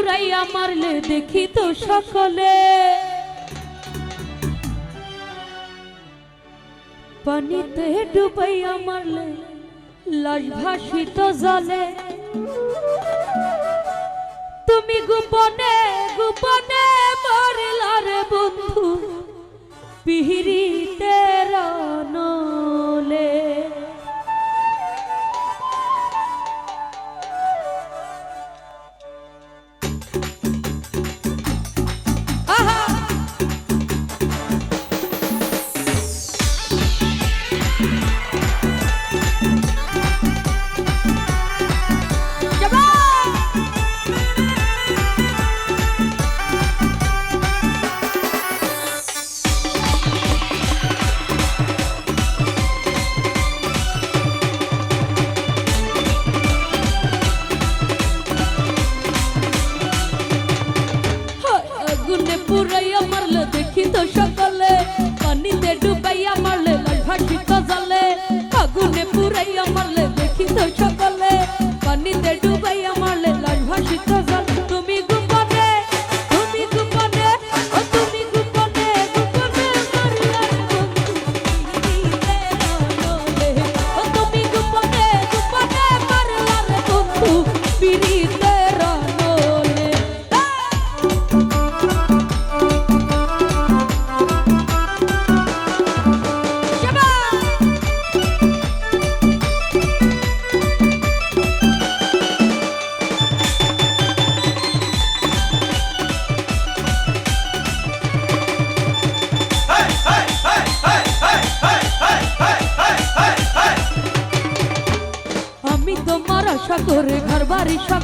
কুড়াইয়া মারলে দেখি তো সকলে। পানিতে ডুবাইয়া মারলে লাশ ভাসিত জলে। তুমি গোপনে গোপনে মরিলার বন্ধু, পিহিরিতে রানলে।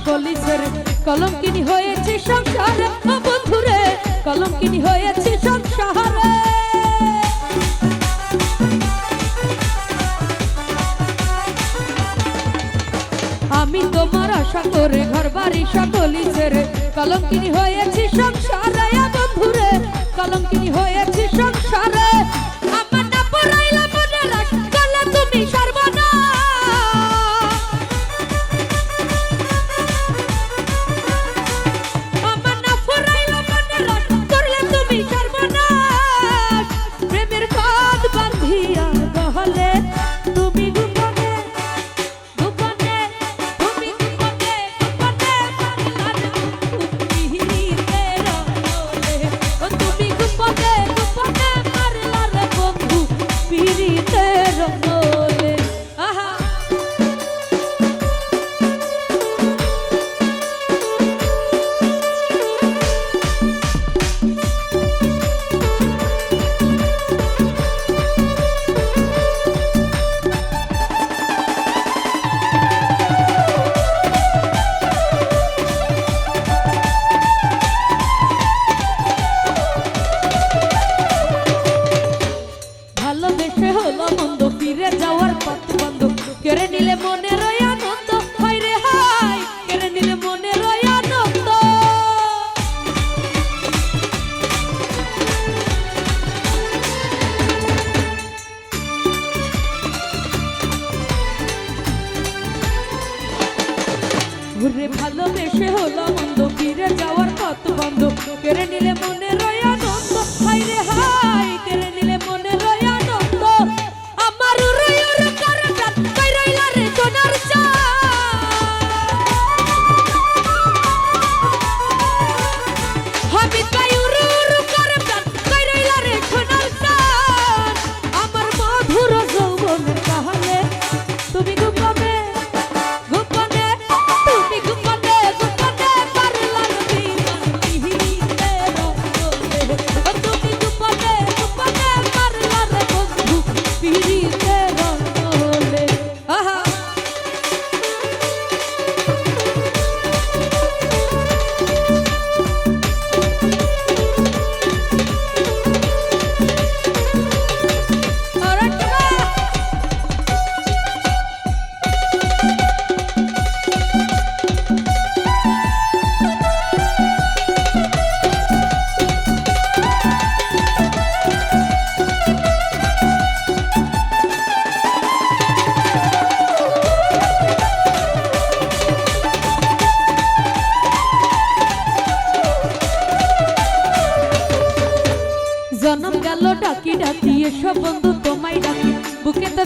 কলিসের কলঙ্কিনী হয়েছে সংসার। বন্ধুরে, কলঙ্কিনী হয়েছে সংসারে। আমি তোমার আশা করে ঘর বাড়ি সকলি ছেড়ে কলঙ্কিনী হয়েছি সংসারে। বন্ধুরে, কলঙ্কিনী হয়েছে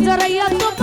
বুকেতে জড়াইয়া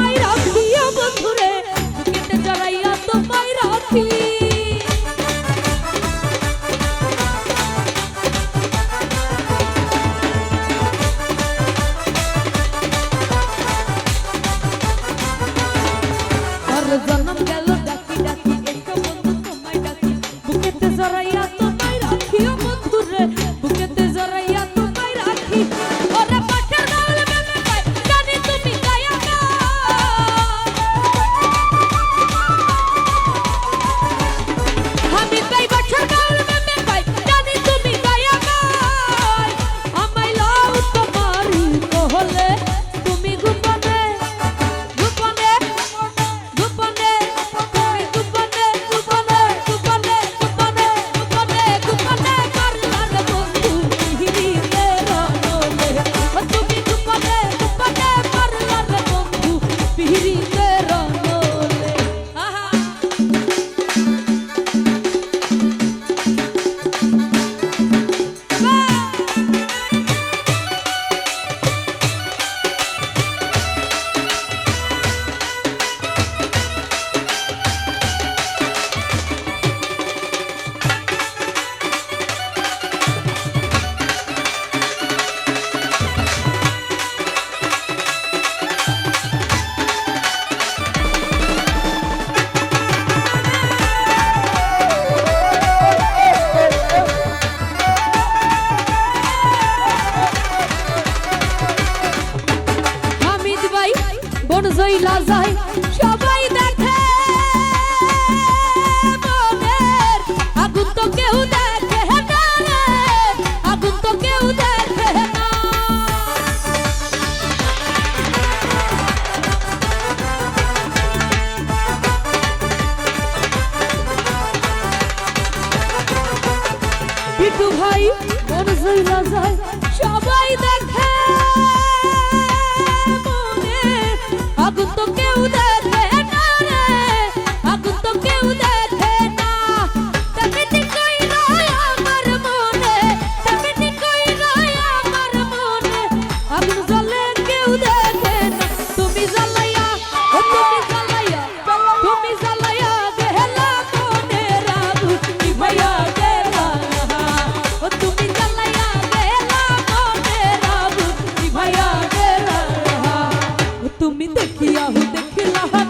দেখিয়া দেখিলা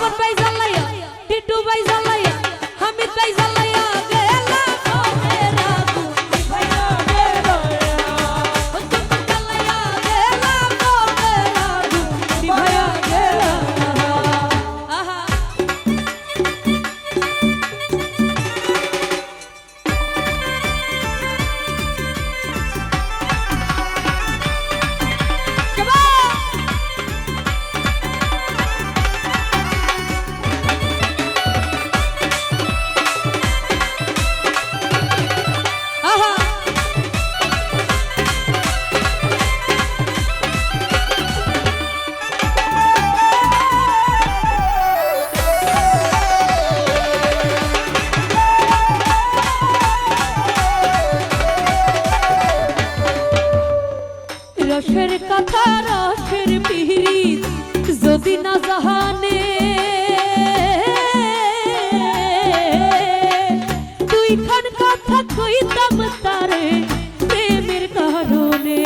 Papa is a liar. Did do by the রসের কথা, রাখের পিহরি যদি না জাহানে। তুই খান কথা কইতাম তারে প্রেমের কারণে।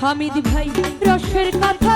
হামিদ ভাই, রসের কথা